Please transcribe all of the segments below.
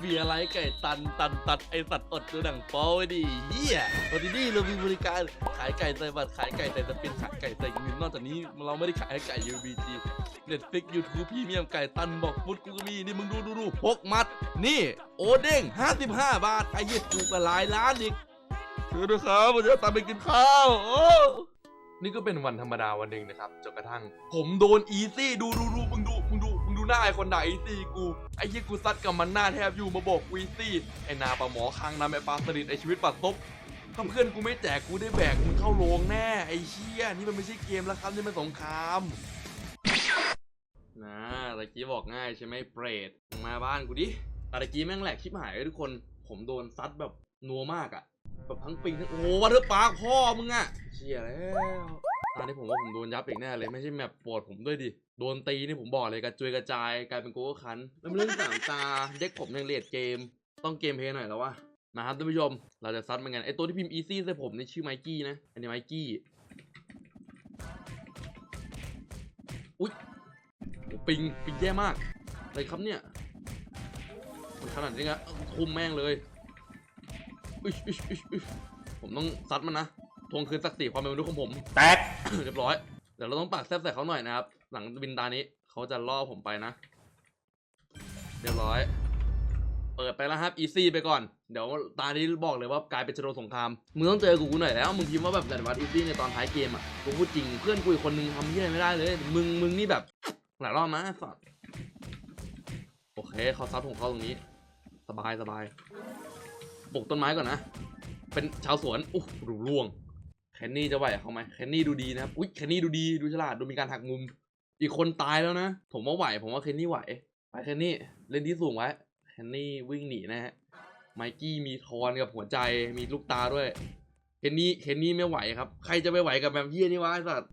เบียร์ไรไก่ตันตันตัดไอสัตว์อดดูหนังโป๊ไว้ดิเฮียวันนี่เรามีบริการขายไก่ใส่บัตรขายไก่ใส่สปินขายไก่ใส่เงินนอกจากนี้เราไม่ได้ขายให้ไก่ UBG เน็ตฟิกยูทูบพรีเมียมไก่ตันบอกฟุตกูก็มีนี่มึงดูดูดูพกมัด นี่ โอเด้ง 55 บาท ไอเหี้ยถูกกว่าหลายล้านอีกซื้อด้วยครับผมจะตามไปกินข้าวนี่ก็เป็นวันธรรมดาวันหนึ่งนะครับจนกระทั่ง ผมโดนอีซี่ดูดูดูมึงดู หน้าไอ้คนด่าอีซี่กูไอ้เหี้ยกูซัดกับมันหน้าแทบอยู่มาบอกกูอีซี่ไอ้นาปลาหมอคางนำไอ้ปลาสลิดไอ้ชีวิตปัดซบถ้าเพื่อนกูไม่แจกกูได้แบกมึงเข้าโรงแน่ไอ้เชี่ยนี่มันไม่ใช่เกมแล้วครับนี่มันสงครามนะตะกี้บอกง่ายใช่ไหมเปรตมาบ้านกูดิตะกี้แม่งแหลกชิบหายเลยทุกคน ผมโดนซัดแบบนัวมากอะแบบทั้งปิงทั้งโอ้วัตเตอร์ปาร์คพ่อมึงอะเชี่ยแล้วตอนนี้ผมว่าผมโดนยับอีกแน่เลยไม่ใช่แมปปวดผมด้วยดิ โดนตีนี่ผมบอกเลยกระจุยกระจายกลายเป็นโกโก้คันแล้วมันเรื่องสามตาเด็กผมยังเลดเกม ต้องเกมเพลย์หน่อยแล้ววะมาครับท่านผู้ชม เราจะซัดมันกันไอตัวที่พิมพ์อีซี่ใส่ผมนี่ชื่อไมกี้นะอันนี้ไมกี้อุ๊ยโอ้ปิงปิงแย่มากอะไรครับเนี่ยมันขนาดนี้นะคุมแม่งเลยอุ๊ยอุ๊ยอุ๊ยอุ๊ยผมต้องซัดมันนะทวงคืนศักดิ์ศรีความเป็นมนุษย์ของผม แตกเรียบร้อยเดี๋ยวเราต้องปากแซบใส่เขาหน่อยนะครับ หลังบินตานี้เขาจะล่อผมไปนะ เรียบร้อย เปิดไปแล้วครับอีซี่ไปก่อน เดี๋ยวตานี้บอกเลยว่ากลายเป็นชโดสงคราม มึงต้องเจอกูหน่อยแล้ว มึงพิมพ์ว่าแบบแดดวัดอีซี่ในตอนท้ายเกมอะ กูพูดจริงเพื่อนกูอีกคนนึงทำเหี้ยอะไรไม่ได้เลย มึงมึงนี่แบบหลายรอบนะสัตโอเคเขาซัดของเขาตรงนี้ สบายสบายปลูกต้นไม้ก่อนนะ เป็นชาวสวนอุ๊ยรูร่วงแคนนี่จะไหวเขาไหมแคนนี่ดูดีนะครับ อุ๊ยแคนนี่ดูดี ดูฉลาด ดูมีการหักมุม อีกคนตายแล้วนะ ผมว่าไหว ผมว่าแคนนี่ไหว ไปแคนนี่ เล่นที่สูงไว้แคนนี่วิ่งหนีนะฮะ ไมกี้มีทอนกับหัวใจ มีลูกตาด้วย เคนนี่ เคนนี่ไม่ไหวครับ ใครจะไปไหวกับแบบเฮียนี่วะไอสัตว์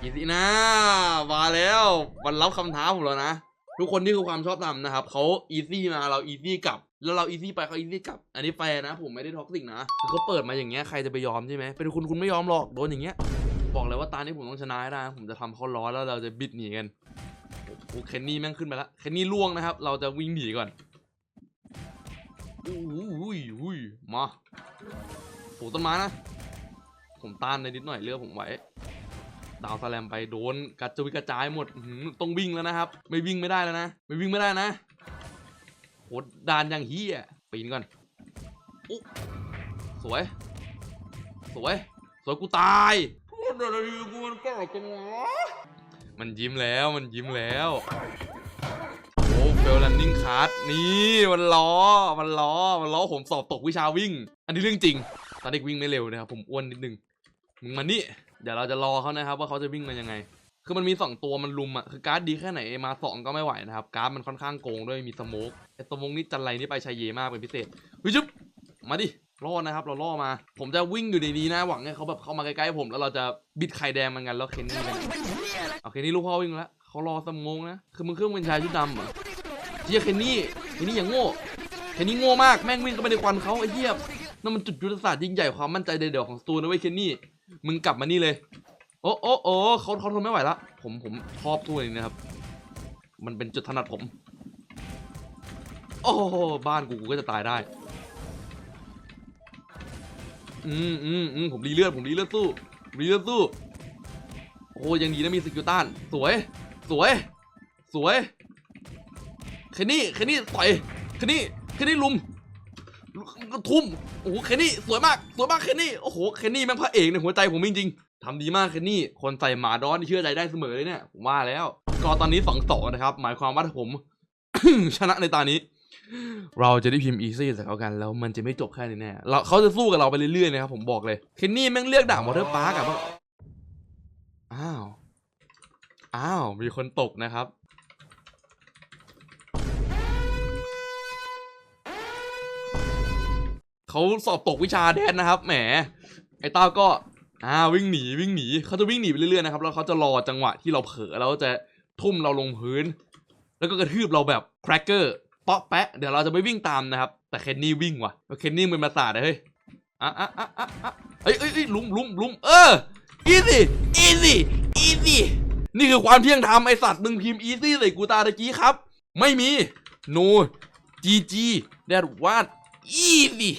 อีสินะมาแล้วมันรับคำท้าผมแล้วนะ ทุกคนนี่คือความชอบธรรมนะครับ เขาอีซี่มาเราอีซี่กลับ แล้วเราอีซี่ไปเขาอีซี่กลับ อันนี้แฟร์นะ ผมไม่ได้ท็อกซิกนะคือเขาเปิดมาอย่างเงี้ย ใครจะไปยอมใช่ไหมเป็นคุณคุณไม่ยอมหรอก โดนอย่างเงี้ย บอกเลยว่าตานี้ผมต้องชนะให้ได้ผมจะทำเขาร้อนแล้วเราจะบิดหนีกันโอ้เคนนี่แม่งขึ้นไปแล้วเคนนี่ล่วงนะครับ เราจะวิ่งหนีก่อนอุ้ยอุ้ยอุ้ยมาปลูกต้นไม้นะ ผมต้านในนิดหน่อยเลือผมไหวดาวสแลมไปโดนกระจุยกระจายหมดต้องวิ่งแล้วนะครับ ไม่วิ่งไม่ได้แล้วนะ ไม่วิ่งไม่ได้นะโหดานอย่างเฮียปีนก่อนอสวย สวย สวยกูตาย ดอะไรกูมันก็จังวะมันยิ้มแล้วมันยิ้มแล้ว โอ้เฟลลันนิ่งคาร์ดนี่มันล้อมันล้อมันล้อผมสอบตกวิชาวิ่ง อันนี้เรื่องจริง ตอนเด็กวิ่งไม่เร็วนะครับผมอ้วนนิดนึงมึงมานี่เดี๋ยวเราจะรอเขานะครับว่าเขาจะวิ่งมายังไง คือมันมีสองตัวมันลุมอะคือการ์ดดีแค่ไหนมาสองก็ไม่ไหวนะครับการ์ดมันค่อนข้างโกงด้วยมีสโมกไอ้สโมกนี่จันไรนี่ไปชัยเยมากเป็นพิเศษวิจุ๊บมาดิ รอดนะครับ เราล่อมา ผมจะวิ่งอยู่ในนี้นะ หวังให้เขาแบบเข้ามาใกล้ๆผม แล้วเราจะบิดไข่แดงมันกัน แล้วเคนนี่กันโอเคนี่ลูกพ่อวิ่งแล้วเขารอสโมกนะ คือมึงเครื่องเป็นชายชุดดำเหรอเฮียเคนนี่เคนนี่อย่างโง่เคนนี่โง่มาก แม่งวิ่งเข้าไปในควันเขาไอ้เหี้ยนั่นมันจุดยุทธศาสตร์ยิ่งใหญ่ความมั่นใจเดี่ยวๆของสตูนะเว้ยเคนนี่ มึงกลับมานี่เลย โอ้โอ้โอ้เขาเขาทนไม่ไหวละ ผมผมชอบตัวนี้นะครับ มันเป็นจุดถนัดผม โอ้บ้านกูกูก็จะตายได้ อืมอืมอืมผมรีเลือดผมรีเลือดสู้รีเลือดสู้โอ้ยังดีนะมีสกิลต้านสวย สวย สวยเคนนี่เคนนี่ต่อยเคนนี่เคนนี่ลุมทุ่มโอ้โหเคนนี่สวยมากสวยมากเคนนี่โอ้โหเคนนี่แม่งพระเอกในหัวใจผมจริงๆทำดีมากเคนนี่คนใส่หมาดอนที่เชื่อใจได้เสมอเลยเนี่ยผมว่าแล้วก็ตอนนี้สองต่อนะครับ หมายความว่าถ้าผม ชนะในตานี้ เราจะได้พิมพ์อีซี่ใส่เขากันแล้วมันจะไม่จบแค่นี้แน่เราเขาจะสู้กับเราไปเรื่อยๆนะครับผมบอกเลยเคนนี่แม่งเลือกด่ามอเตอร์ปาร์กอะว่าอ้าว อ้าว มีคนตกนะครับเขาสอบตกวิชาแดนนะครับ แหม ไอ้เต้าก็ อ่าวิ่งหนีวิ่งหนีเขาจะวิ่งหนีไปเรื่อยๆนะครับแล้วเขาจะรอจังหวะที่เราเผลอแล้วจะทุ่มเราลงพื้น แล้วก็กระทืบเราแบบแครกเกอร์ เปาะแปะเดี๋ยวเราจะไม่วิ่งตามนะครับ แต่เคนนี่วิ่งว่ะเคนนี่เป็นประสาทอะเฮ้ยอะอะอะอะอะเอ้ยเอ้ยเอ้ยลุมลุมลุมเอออีซี่อีซี่อีซี่นี่คือความเที่ยงธรรมไอสัตว์มึงพิมพ์อีซี่ใส่กูตาตะกี้ครับ ไม่มีโนู GG that what easy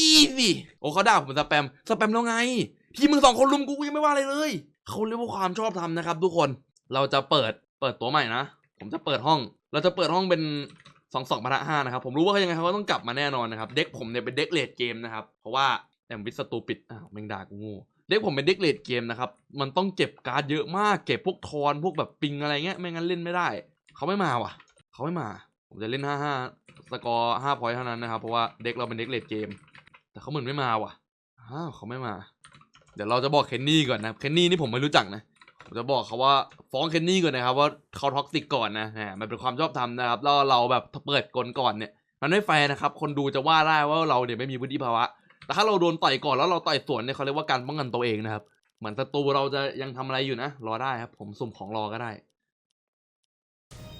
easy โอ้เขาด่าผมสแปมสแปมแล้วไงที่มึงสองคนลุมกูกูยังไม่ว่าอะไรเลยเขาเรียกว่าความชอบธรรมนะครับ ทุกคนเราจะเปิดเปิดตัวใหม่นะ ผมจะเปิดห้อง เราจะเปิดห้องเป็น สองสองพันห้านะครับ ผมรู้ว่าเขายังไงเขาก็ต้องกลับมาแน่นอนนะครับ เด็กผมเนี่ยเป็นเด็กเลดเกมนะครับ เพราะว่าแอมวิสตูปิดอ้าวแมงดากูงูเด็กผมเป็นเด็กเลดเกมนะครับ มันต้องเก็บการ์ดเยอะมาก เก็บพวกทอนพวกแบบปิงอะไรเงี้ย ไม่งั้นเล่นไม่ได้ เขาไม่มาว่ะ เขาไม่มา ผมจะเล่นห้าห้าสกอร์ห้าพอยต์เท่านั้นนะครับ เพราะว่าเด็กเราเป็นเด็กเลดเกม แต่เขาเหมือนไม่มาว่ะ อ้าวเขาไม่มา เดี๋ยวเราจะบอกเคนนี่ก่อนนะ เคนนี่นี่ผมไม่รู้จักนะ ผมจะบอกเขาว่าฟ้องเคนนี่ก่อนนะครับว่าเขาท็อกซิกก่อนนะแหมมันเป็นความชอบธรรมนะครับแล้วเราแบบเปิดกลก่อนเนี่ย มันไม่แฟร์นะครับ คนดูจะว่าได้ว่าเราเนี่ยไม่มีวุฒิภาวะ แต่ถ้าเราโดนต่อยก่อนแล้วเราต่อยสวนเนี่ยเขาเรียกว่าการป้องกันตัวเองนะครับเหมือนศัตรูเราจะยังทำอะไรอยู่นะรอได้ครับ ผมสุ่มของรอก็ได้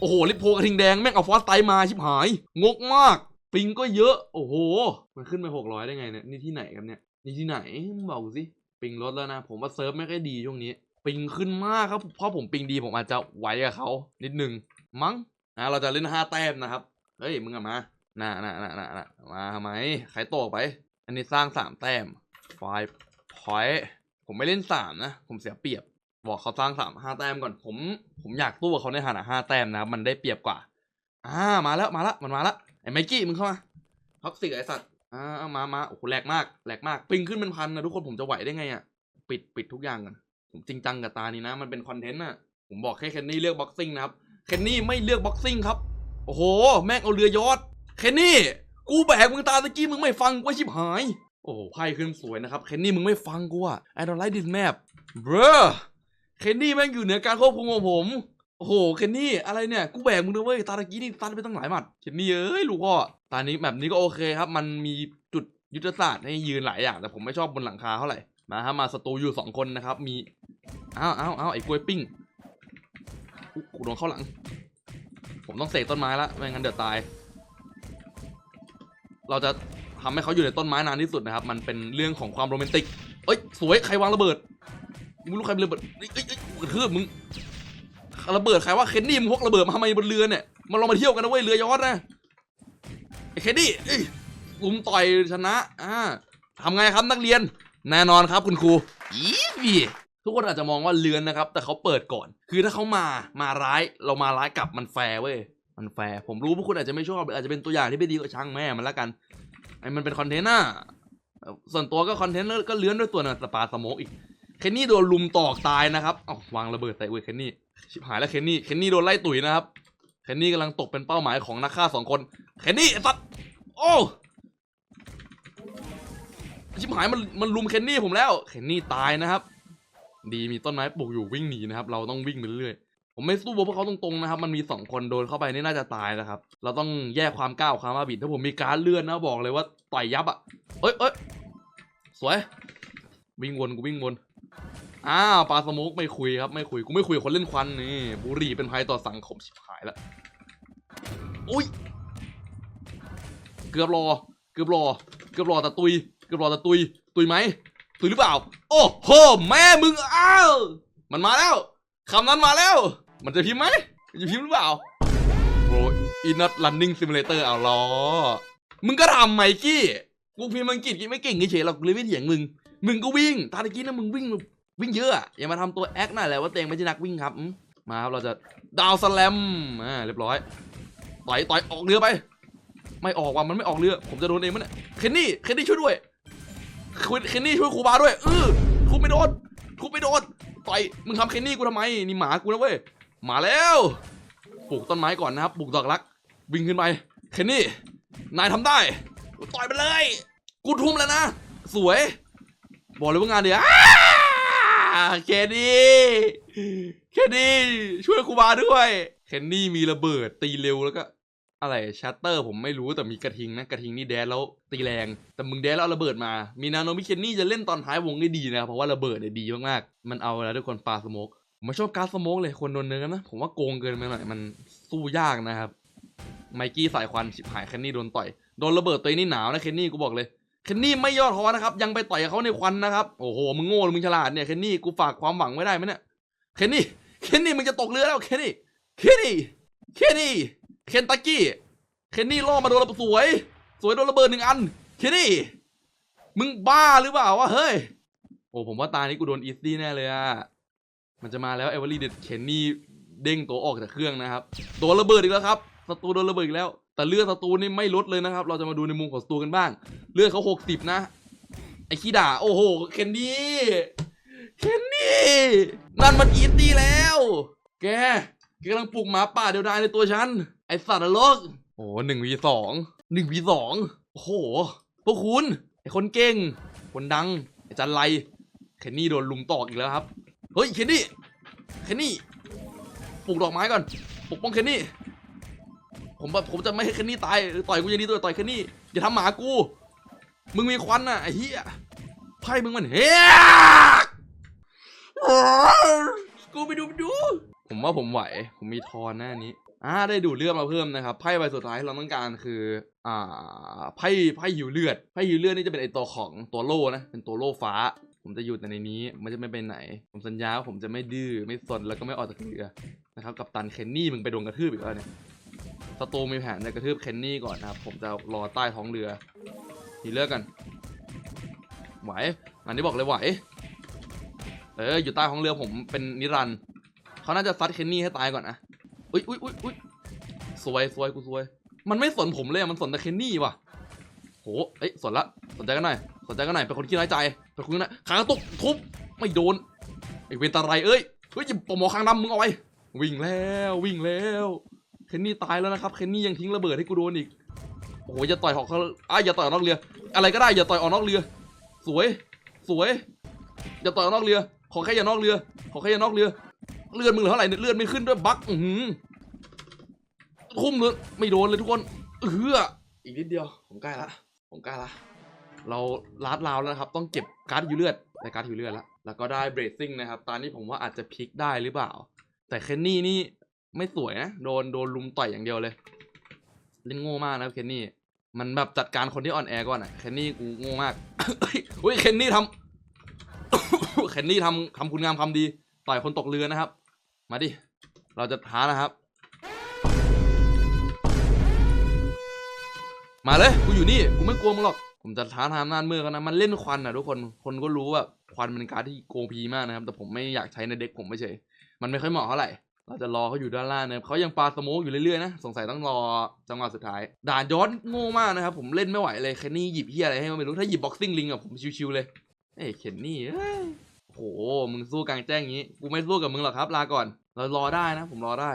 โอ้โหลิปโพกระทิงแดงแม่งเอาฟอสไตมาชิบหาย งกมากปิงก็เยอะ โอ้โห มันขึ้นไปหกร้อยได้ไงเนี่ยนี่ที่ไหนครับเนี่ยนี่ที่ไหนบอกสิปิงลดแล้วนะ ผมว่าเซิร์ฟไม่ค่อยดีช่วงนี้ ปิงขึ้นมากครับเพราะผมปิงดีผมอาจจะไหวกับเขานิดนึงมั้งนะเราจะเล่นห้าแต้มนะครับเฮ้ยมึงอะมาน่าน่าน่าน่าน่ามาทำไมใครโตไป อันนี้สร้างสามแต้ม five point ผมไม่เล่นสามนะ ผมเสียเปรียบ บอกเขาสร้างสามห้าแต้มก่อนผม ผมอยากตู้กับเขาในฐานะห้าแต้มนะครับมันได้เปรียบกว่า อ่ามาแล้วมาแล้วมันมาแล้วไอ้ไมกี้มึงเข้ามาท็อกซิกไอ้สัตว์อ่าเอามามาโอ้โหแหลกมากแหลกมาก ปิงขึ้นเป็นพันนะทุกคนผมจะไหวได้ไงอะปิดปิดทุกอย่างกัน ผมจริงจังกับตานี้นะ มันเป็นคอนเทนต์น่ะ ผมบอกแค่เคนนี่เลือกบ็อกซิ่งนะครับ เคนนี่ไม่เลือกบ็อกซิ่งครับ โอ้โห แม่งเอาเรือยอดเคนนี่ กูแบกมึงตาตะกี้มึงไม่ฟังกูชิบหาย โอ้โห ไพ่ขึ้นสวยนะครับ เคนนี่มึงไม่ฟังกูอะ I don't like this map bro เคนนี่แม่งอยู่เหนือการควบคุมของผม โอ้โห เคนนี่อะไรเนี่ย กูแบกมึงนะเว้ย ตาตะกี้นี่ตันไปตั้งหลายหมัด เคนนี่เอ้ยลูกพ่อ ตานี้แบบนี้ก็โอเคครับ มันมีจุดยุทธศาสตร์ให้ยืนหลายอย่าง แต่ผมไม่ชอบบนหลังคาเท่าไหร่ มาครับมาสตูอยู่สองคนนะครับ มี อ้าวอ้าวอ้าวไอ้กล้วยปิ้งกูโดนเข้าหลัง ผมต้องเสกต้นไม้ละไม่งั้นเดี๋ยวตาย เราจะทำให้เขาอยู่ในต้นไม้นานที่สุดนะครับ มันเป็นเรื่องของความโรแมนติก เอ้ย สวย ใครวางระเบิดมึงรู้ใครเป็นระเบิดเอ้ยเอ้ยเอ้ยกูกระทืบมึง ระเบิดใครว่าเคนนี่มึงพกระเบิดมาทำไมบนเรือเนี่ย มาลองมาเที่ยวกันนะเว้ย เรือยอชต์นะไอ้เคนนี่เอ้ยลุมต่อยชนะ อ่าทำไงครับนักเรียน แน่นอนครับคุณครูอีวี ทุกคนอาจจะมองว่าเลือนนะครับ แต่เขาเปิดก่อน คือถ้าเขามามาร้ายเรามาร้ายกลับมันแฟร์เว้ยมันแฟร์ผมรู้พวกคุณอาจจะไม่ชอบหรืออาจจะเป็นตัวอย่างที่ไม่ดีก็ช่างแม่มันละกันไอ้มันเป็นคอนเทนต์น่ะเอ่อส่วนตัวก็คอนเทนต์ก็เลื้อนด้วยตัวน่ะสปาสโมกอีกเคนนี่โดนลุมตอกตายนะครับเอ้าวางระเบิดใส่เว้ยเคนนี่ชิบหายแล้วเคนนี่เคนนี่โดนไล่ตุ๋ยนะครับเคนนี่กำลังตกเป็นเป้าหมายของนักฆ่าสองคนเคนนี่ไอ้สัตโอ้ชิบหายมันมันลุมเคนนี่ผมแล้วเคนนี่ตายนะครับ ดีมีต้นไม้ปลูกอยู่วิ่งหนีนะครับ เราต้องวิ่งไปเรื่อยๆผมไม่สู้พวกเขาตรงๆนะครับ มันมีสองคนโดนเข้าไปนี่น่าจะตายนะครับ เราต้องแยกความก้าวความมาบิดถ้าผมมีการเลื่อนนะบอกเลยว่าต่อยยับอะเอ้ยเอ้ยสวย วิ่งวนกูวิ่งวนอ้าวปลาสโมกไม่คุยครับไม่คุยกูไม่คุยกับคนเล่นควันนี่บุหรี่เป็นภัยต่อสังคมชิบหายล้วอุ้ยเกือบรอ เกือบรอ เกือบรอแต่ตุย เกือบรอแต่ตุย ตุยไหม ตุยหรือเปล่า โอ้โหแม่มึงอ้าวมันมาแล้วคำนั้นมาแล้ว มันจะพิมพ์ไหมมันจะพิมพ์หรือเปล่า bro in not running simulator เอาล้อมึงก็ทำไมกี้กูพิมพ์อังกฤษกี้ไม่เก่งเฉยๆหรอกกูเลยไม่เถียงมึง มึงก็วิ่งตาตะกี้นะมึงวิ่งวิ่งเยอะอย่ามาทำตัวแอคหน่อยแหละว่าตัวเองไม่ใช่นักวิ่งครับมาครับเราจะดาวสแลมอ่าเรียบร้อยต่อยต่อยออกเรือไป ไม่ออกว่ะมันไม่ออกเรือ ผมจะโดนเองมั้ยเนี่ยเคนนี่เคนนี่ช่วยด้วย เคนนี่ช่วยครูบาด้วยเออครูไม่โดนครูไม่โดนต่อยมึงทำเคนนี่กูทำไมนี่หมากูนะเว้ยมาแล้วปลูกต้นไม้ก่อนนะครับปลูกดอกรัก วิ่งขึ้นไปเคนนี่นายทำได้ต่อยไปเลย กูทุ่มแล้วนะ สวย บอกเลยว่างานเดียวเคนนี่เคนนี่ช่วยครูบาด้วยเคนนี่มีระเบิดตีเร็วแล้วก็ อะไรชัตเตอร์ผมไม่รู้แต่มีกระทิงนะกระทิงนี่แดนแล้วตีแรง แต่มึงแดนแล้วระเบิดมา มีนาโนมิเคนนี่จะเล่นตอนท้ายวงได้ดีนะครับเพราะว่าระเบิดเนี่ยดีมากๆมันเอาแล้วทุกคนปาสโมกผมไม่ชอบการสโมกเลยคนโดนเนื้อนะผมว่าโกงเกินไปหน่อยมันสู้ยากนะครับไมกี้สายควันชิบหายเคนนี่โดนต่อยโดนระเบิดตัวเองนี่หนาวนะเคนนี่กูบอกเลยเคนนี่ไม่ย่อท้อนะครับยังไปต่อยเขาในควันนะครับโอ้โหมึงโง่หรือมึงฉลาดเนี่ยเคนนี่กูฝากความหวังไว้ได้ไหมเนี่ยเคนนี่เคนนี่มึงจะตกเรือแล้วเคนนี่เคนนี่เคนนี่ เคนตักกี้เคนนี่ล่อมาโดนระเบิดสวย สวยโดนระเบิดหนึ่งอัน เคนนี่ มึงบ้าหรือเปล่าวะเฮ้ย โอ้ผมว่าตานี้กูโดนอีซี่แน่เลยอะมันจะมาแล้วเอเวอรี่เด็ดเคนนี่เด้งตัวออกจากเครื่องนะครับโดนระเบิดอีกแล้วครับศัตรูโดนระเบิดอีกแล้ว แต่เลือดศัตรูนี่ไม่ลดเลยนะครับ เราจะมาดูในมุมของศัตรูกันบ้าง เลือดเขาหกสิบนะ ไอ้ขี้ด่า โอ้โห เคนนี่เคนนี่นั่นมันอีสตี้แล้ว แกแกกำลังปลุกหมาป่าเดียวดายในตัวฉัน อสัตว์นรกโอ้หนึ่งวีสองหนึ่งวีสองโอ้โห พวกคุณ ไอคนเก่ง คนดัง ไอจันไร เคนนี่โดนลุมตอกอีกแล้วครับ เฮ้ย เคนนี่ เคนนี่ปลูกดอกไม้ก่อน ปกป้องเคนนี่ ผมแบบผมจะไม่ให้เคนนี่ตาย ต่อยกูอย่างนี้ตัวต่อยเคนนี่ อย่าทำหมากู มึงมีควันน่ะไอ้เหี้ย ไพ่มึงมันเฮียกูไปดูไปดู ผมว่าผมไหว ผมมีทอนหน้านี้ อ่าได้ดูเลือดมาเพิ่มนะครับไพ่ใบสุดท้ายที่เราต้องการคืออ่าไพ่ไพ่หิวเลือดไพ่หิวเลือดนี่จะเป็นไอตัวของตัวโล่นะเป็นตัวโล่ฟ้า ผมจะอยู่แต่ในนี้ไม่จะไม่ไปไหน ผมสัญญาว่าผมจะไม่ดื้อไม่สนแล้วก็ไม่ออกจากเรือนะครับกับตันเคนนี่มึงไปโดนกระทืบอีกแล้วเนี่ยสตูมีแผนจะกระทืบเคนนี่ก่อนนะครับผมจะรอใต้ท้องเรือหิวเลือดกันไหวอันนี้บอกเลยไหวเอออยู่ใต้ของเรือผมเป็นนิรันด์เขาน่าจะซัดเคนนี่ให้ตายก่อนนะ อุ้ยอุ้ยอุ้ยอุ้ยสวยสวยกูสวย มันไม่สนผมเลยอะมันสนแต่เคนนี่ว่ะโหเอ้ยสนละ สนใจกันหน่อย สนใจกันหน่อย เป็นคนขี้น้อยใจ เป็นคนขี้น้อยขากระตุกทุบ ไม่โดน ไอเวนตาไรเอ้ย เฮ้ยหยิบปมหมอคางดำมึงเอาไว้ วิ่งแล้ววิ่งแล้ว เคนนี่ตายแล้วนะครับ เคนนี่ยังทิ้งระเบิดให้กูโดนอีก โอ้โหอย่าต่อยหอกเขาอะอย่าต่อยออกนอกเรือ อะไรก็ได้อย่าต่อยออกนอกเรือ สวย สวย อย่าต่อยออกนอกเรือ ขอแค่อย่านอกเรือ ขอแค่อย่านอกเรือ เลือดมึงเหลือเท่าไหร่เนี่ยเลือดไม่ขึ้นด้วยบั๊กอือหือทุ่มเลยไม่โดนเลยทุกคนเอออีกนิดเดียวผมใกล้ละผมใกล้ละเราลาดลาวแล้วนะครับ ต้องเก็บการ์ดฮิวเลือดได้การ์ดฮิวเลือดแล้วแล้วก็ได้เบรซิ่งนะครับ ตอนนี้ผมว่าอาจจะพลิกได้หรือเปล่า แต่เคนนี่นี่ไม่สวยนะโดนโดนลุมต่อยอย่างเดียวเลยเล่นโง่มากนะเคนนี่มันแบบจัดการคนที่อ่อนแอก่อนอะเคนนี่กูโง่มากเฮ้ยเคนนี่ทำเคนนี่ทำทำคุณงามความดี ต่อยคนตกเรือนะครับ มาดิ เราจะท้านะครับ มาเลย กูอยู่นี่ กูไม่กลัวมึงหรอก ผมจะท้าทายอำนานมือกันนะ มันเล่นควันอะทุกคน คนก็รู้ว่าควันเป็นการดที่โกงพีมากนะครับ แต่ผมไม่อยากใช้ในเด็กผมไม่เฉยมันไม่ค่อยเหมาะเท่าไหร่ เราจะรอเขาอยู่ด้านล่างนะเขายังปาสโมกอยู่เรื่อยๆนะ สงสัยต้องรอจังหวะสุดท้าย ด่านย้อนโง่มากนะครับ ผมเล่นไม่ไหวเลยแคนนี่หยิบเฮียอะไรให้ไม่รู้ ถ้าหยิบบ็อกซิ่งลิงอะผมชิวๆเลย เอ้ยเคนนี่เอ้ โหมึงสู้กลางแจ้งอย่างงี้กูไม่สู้กับมึงหรอกครับ ลาก่อน เรารอได้นะ ผมรอได้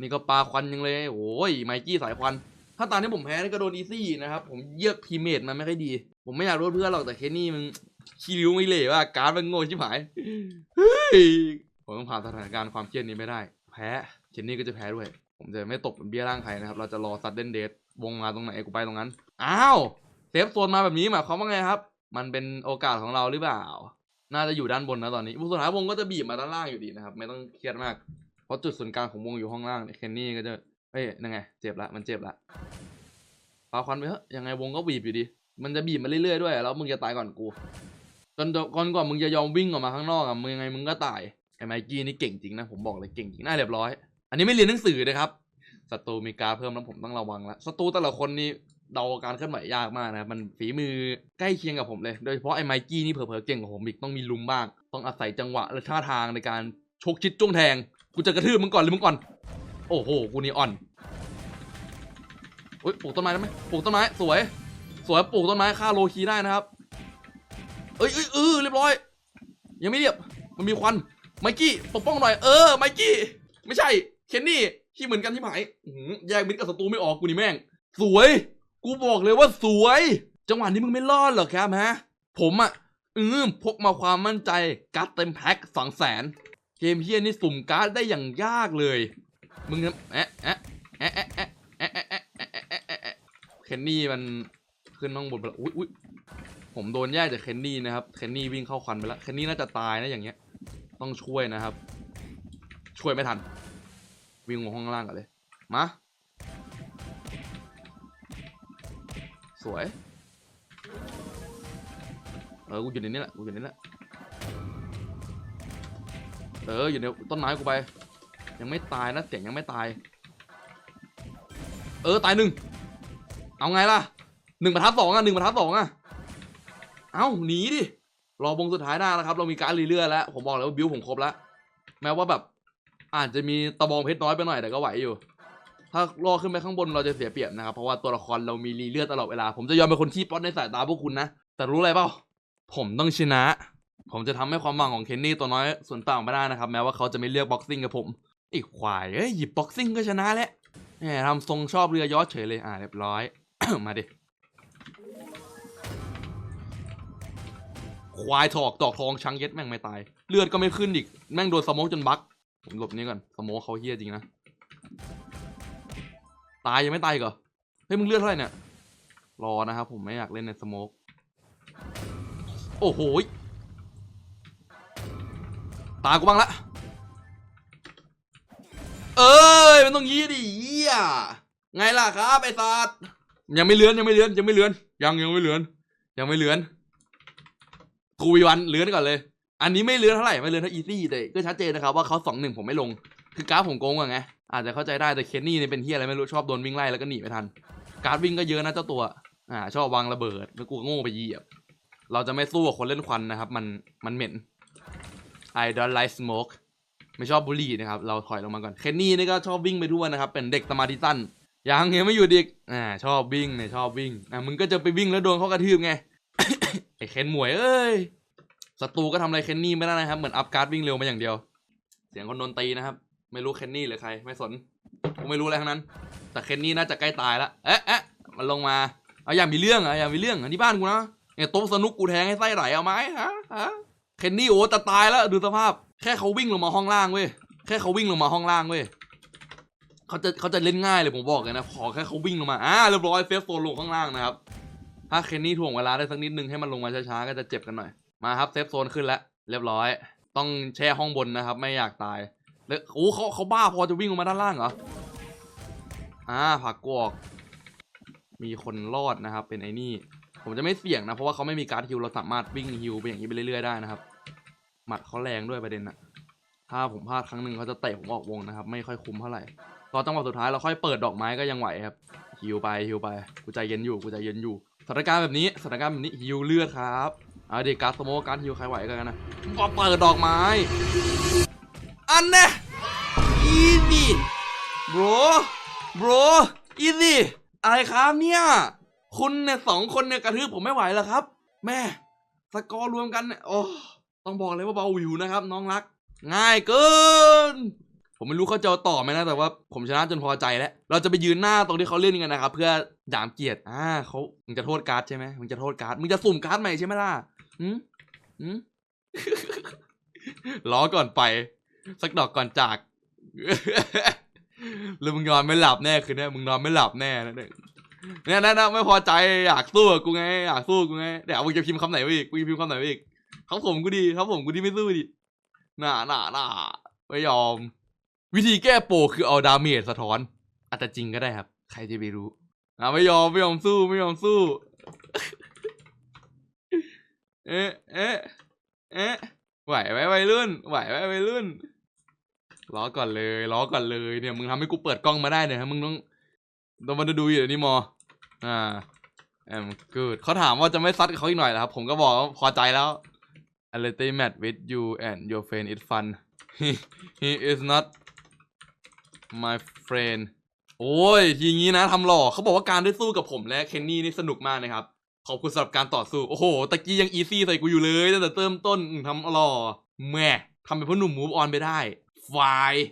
นี่ก็ปลาควันยังเลยโอ้ยไมกี้สายควัน ถ้าตอนนี้ผมแพ้นี่ก็โดนอีซี่นะครับผมเยือกทีเมทมันไม่ค่อยดี ผมไม่อยากโดนเพื่อนหรอกแต่เคนนี่มึงขี้ริ้วไม่เล่ว่าการ์ดมันโง่ชิบหายเฮ้ยผมต้องผ่านสถานการณ์ความเครียดนี้ไม่ได้ แพ้เคนนี่ก็จะแพ้ด้วย ผมจะไม่ตกเป็นเบี้ยร่างใครนะครับ เราจะรอซัดเดนเดทวงมาตรงไหนกูไปตรงนั้น อ้าว เซฟโซนมาแบบนี้หมายความว่าไงครับ มันเป็นโอกาสของเราหรือเปล่า น่าจะอยู่ด้านบนนะตอนนี้สุดท้ายวงก็จะบีบมาด้านล่างอยู่ดีนะครับ ไม่ต้องเครียดมาก เพราะจุดศูนย์กลางของวงอยู่ห้องล่างเนี่ยเคนนี่ก็จะเอ้ยนั่นไง เจ็บละ มันเจ็บละปาควันไปเถอะยังไงวงก็บีบอยู่ดี มันจะบีบมาเรื่อยๆด้วย แล้วมึงจะตายก่อนกู จนก่อนก่อนมึงจะยอมวิ่งออกมาข้างนอกอะมึงยังไงมึงก็ตาย ไอ้ไมกี้นี่เก่งจริงนะ ผมบอกเลยเก่งจริงน่าเรียบร้อย อันนี้ไม่เรียนหนังสือนะครับศัตรูมีการเพิ่มแล้วผมต้องระวังละศัตรูแต่ละคนนี่ เดาการเคลื่อนไหวยากมากนะครับมันฝีมือใกล้เคียงกับผมเลย โดยเฉพาะไอ้ไมกี้นี่เผลอๆเก่งกว่าผมอีกต้องมีลุมบ้าง ต้องอาศัยจังหวะและท่าทางในการชกชิดจ้วงแทง กูจะกระทืบมึงก่อนหรือมึงก่อน โอ้โห กูนี่อ่อนอุ้ยปลูกต้นไม้ได้ไหมปลูกต้นไม้สวย สวยปลูกต้นไม้ฆ่าโลคีได้นะครับ เอ้ยเอ้ยเออเรียบร้อย ยังไม่เรียบ มันมีควัน ไมกี้ปกป้องหน่อย เออ ไมกี้ ไม่ใช่ เคนนี่ที่เหมือนกันที่หมายแยกมิดกับศัตรูไม่ออกกูนี่แม่ง สวย กูบอกเลยว่าสวย จังหวะนี้มึงไม่รอดหรอกครับฮะ ผมอะ่ะอืมพกมาความมั่นใจการ์ดเต็มแพ็คสองแสนเกมเฮียนี่สุ่มการ์ดได้อย่างยากเลย มึงนะแอะแอะแอะแอะแอะแอะแอะเคนนี่มันขึ้นน้องบนไปแล้วอุ้ยยผมโดนแย่จากเคนนี่นะครับเคนนี่วิ่งเข้าควันไปแล้วเคนนี่น่าจะตายนะอย่างเงี้ย ต้องช่วยนะครับ ช่วยไม่ทัน วิ่งลงห้องล่างก่อนเลยมา สวย เออ กูอยู่ในนี้แหละ กูอยู่ในนี้แหละ เออ อยู่ในต้นไม้กูไป ยังไม่ตายนะ เสียงยังไม่ตาย เออ ตายหนึ่ง เอาไงล่ะหนึ่งบรรทัดสองอะหนึ่งบรรทัดสองอะ เอ้า หนีดิ รอบงสุดท้ายได้แล้วครับ เรามีการรีเลื่อนแล้ว ผมบอกแล้วว่าบิวผมครบแล้ว แม้ว่าแบบ อาจจะมีตะบองเพชรน้อยไปหน่อยแต่ก็ไหวอยู่ ถ้ารอขึ้นไปข้างบนเราจะเสียเปรียบนะครับ เพราะว่าตัวละครเรามีรีเลือดตลอดเวลา ผมจะยอมเป็นคนขี้ป๊อตในสายตาพวกคุณนะ แต่รู้อะไรเปล่า ผมต้องชนะ ผมจะทำให้ความหวังของเคนนี่ตัวน้อยส่วนต่างไม่ได้นะครับ แม้ว่าเขาจะไม่เลือกบ็อกซิ่งกับผมอีกควายเอ้ยหยิบบ็อกซิ่งก็ชนะแล้วแหมทำทรงชอบเรือยอชเฉยเลย อ่าเรียบร้อย มาดิ ควายถอกดอกทองช้างเย็ดแม่งไม่ตาย เลือดก็ไม่ขึ้นอีก แม่งโดนสโมกจนบัก ผมหลบนี้ก่อนสโมกเขาเฮี้ยจริงนะ ตายยังไม่ตายกเหรอ เฮ้ยมึงเลือดเท่าไหร่เนี่ย รอนะครับผมไม่อยากเล่นในสโมกโอ้โหตากูบ้างละ เอ้ยมันต้องยี่ดิเหี้ยไงล่ะครับไอ้สัตว์ยังไม่เลือนยังไม่เลือนยังไม่เลือนยังยังไม่เลือนยังไม่เลือนกูวีวันเลือนก่อนเลย อันนี้ไม่เลือนเท่าไหร่ไม่เลือนเท่าอีซี่แต่ก็ชัดเจนนะครับว่าเขาสองหนึ่งผมไม่ลง คือกราฟผมโกงกว่าไง อาจจะเข้าใจได้แต่เคนนี่เนี่ยเป็นเฮียอะไรไม่รู้ชอบโดนวิ่งไล่แล้วก็หนีไม่ทัน การดวิ่งก็เยอะนะเจ้าตัวอ่าชอบวางระเบิดแล้วกูก็โง่ไปเหยียบ เราจะไม่สู้กับคนเล่นควันนะครับ มันมันเหม็น I don't like smoke ไม่ชอบบุหรี่นะครับ เราถอยลงมาก่อนเคนนี่นี่ก็ชอบวิ่งไปทั่วนะครับ เป็นเด็กสมาธิสั้นยังยังไม่อยู่ดิกอ่าชอบวิ่งเนี่ยชอบวิ่งอ่ามึงก็จะไปวิ่งแล้วโดนเขากระทืบไงไอ้เคนหมวยเอ้ยศัตรูก็ทำอะไรเคนนี่ไม่ได้นะครับ เหมือนอัพการ์ดวิ่งเร็วมาอย่างเดียว เสียงคนโดนตีนะครับ ไม่รู้เคนนี่หรือใคร ไม่สนกูไม่รู้อะไรทั้งนั้น แต่เคนนี่น่าจะใกล้ตายละเอ๊ะเอ๊ะมันลงมาเอาอย่ามีเรื่องอะอย่ามีเรื่องอะที่บ้านกูนะเนี่ยโต๊ะสนุกกูแทงให้ไส้ไหลเอาไหมฮะฮะเคนนี่โอ้จะตายแล้วดูสภาพ แค่เขาวิ่งลงมาห้องล่างเว้ยแค่เขาวิ่งลงมาห้องล่างเว้ยเขาจะเขาจะเล่นง่ายเลยผมบอกเลยนะขอแค่เขาวิ่งลงมาอ่าเรียบร้อยเฟสโซนลงข้างล่างนะครับถ้าเคนนี่ถ่วงเวลาได้สักนิดนึงให้มันลงมาช้าๆก็จะเจ็บกันหน่อยมาครับเซฟโซนขึ้นแล้วเรียบร้อย ต้องแช่ห้องบนนะครับ ไม่อยากตาย แล้วโอ้เขาเขาบ้าพอจะวิ่งลงมาด้านล่างเหรอ อ่าผักกวก มีคนรอดนะครับ เป็นไอ้นี่ ผมจะไม่เสี่ยงนะ เพราะว่าเขาไม่มีการ์ดฮิวเราสามารถวิ่งฮิวไปอย่างนี้ไปเรื่อยๆได้นะครับ หมัดเขาแรงด้วยประเด็นอะถ้าผมพลาดครั้งหนึ่งเขาจะเตะผมออกวงนะครับ ไม่ค่อยคุ้มเท่าไหร่ตอนจังหวะสุดท้ายเราค่อยเปิดดอกไม้ก็ยังไหวครับฮิวไปฮิวไปกูใจเย็นอยู่กูใจเย็นอยู่สถานการณ์แบบนี้สถานการณ์แบบนี้ฮิวเลือดครับเอาเด็กการ์ดสโมกการ์ดฮิวใครไหวกันนะมาเปิดดอกไม้ นเน่อีซี่ bro bro easy อะไรครับเนี่ย คุณเนี่ยสองคนเนี่ยกระทืบผมไม่ไหวแล้วครับ แม่สกอร์รวมกันเนี่ยโอ้ต้องบอกเลยว่าเบาหวิวนะครับ น้องรัก ง่ายเกิน ผมไม่รู้เขาจะเอาต่อไหมนะแต่ว่าผมชนะจนพอใจแล้ว เราจะไปยืนหน้าตรงที่เขาเล่นกันนะครับ เพื่อดามเกียรติอ่าเขามึงจะโทษการ์ดใช่ไหมมึงจะโทษการ์ดมึงจะสุ่มการ์ดใหม่ใช่ไหมล่ะหืมหืมล้อก่อนไป สักดอกก่อนจากแล้วมึงนอนไม่หลับแน่คืนนี้มึงนอนไม่หลับแน่นะเนี่ยเนี่ยนะนไม่พอใจอยากสู้กูไงอยากสู้กูไงเดี๋ยวมึงจะพิมพ์คำไหนวะอีกกูจะพิมพ์คำไหนวะอีกเขาผมกูดีเขาผมกูดีไม่สู้ดิน่าหน่าหน่าไม่ยอม วิธีแก้โปคือเอาดาเมจสะท้อน อาจจะจริงก็ได้ครับ ใครจะไปรู้อะไม่ยอมไม่ยอมสู้ไม่ยอมสู้ เอ๊ะเอ๊ะเอ๊ะไหวไหมวัยรุ่นไหวไหมวัยรุ่น ล้อก่อนเลยล้อก่อนเลยเนี่ยมึงทำให้กูเปิดกล้องมาได้เนี่ยฮะมึงต้องต้องมาดูอยู่นี้มอ อ่าแอมกูดเขาถามว่าจะไม่ซัดเขาอีกหน่อยเหรอครับ ผมก็บอกว่าพอใจแล้ว a l e t y match with you and your friend is fun he he is not my friend โอ้ยทีงี้นะทำหล่อเขาบอกว่าการได้สู้กับผมและเคนนี่นี่สนุกมากนะครับ ขอบคุณสำหรับการต่อสู้ โอ้โหตะกี้ยังอีซี่ใส่กูอยู่เลยตั้งแต่เริ่มต้นทำหล่อแหม่ทำเป็นพ่อหนุ่มมูฟออนไปได้ ไฟล์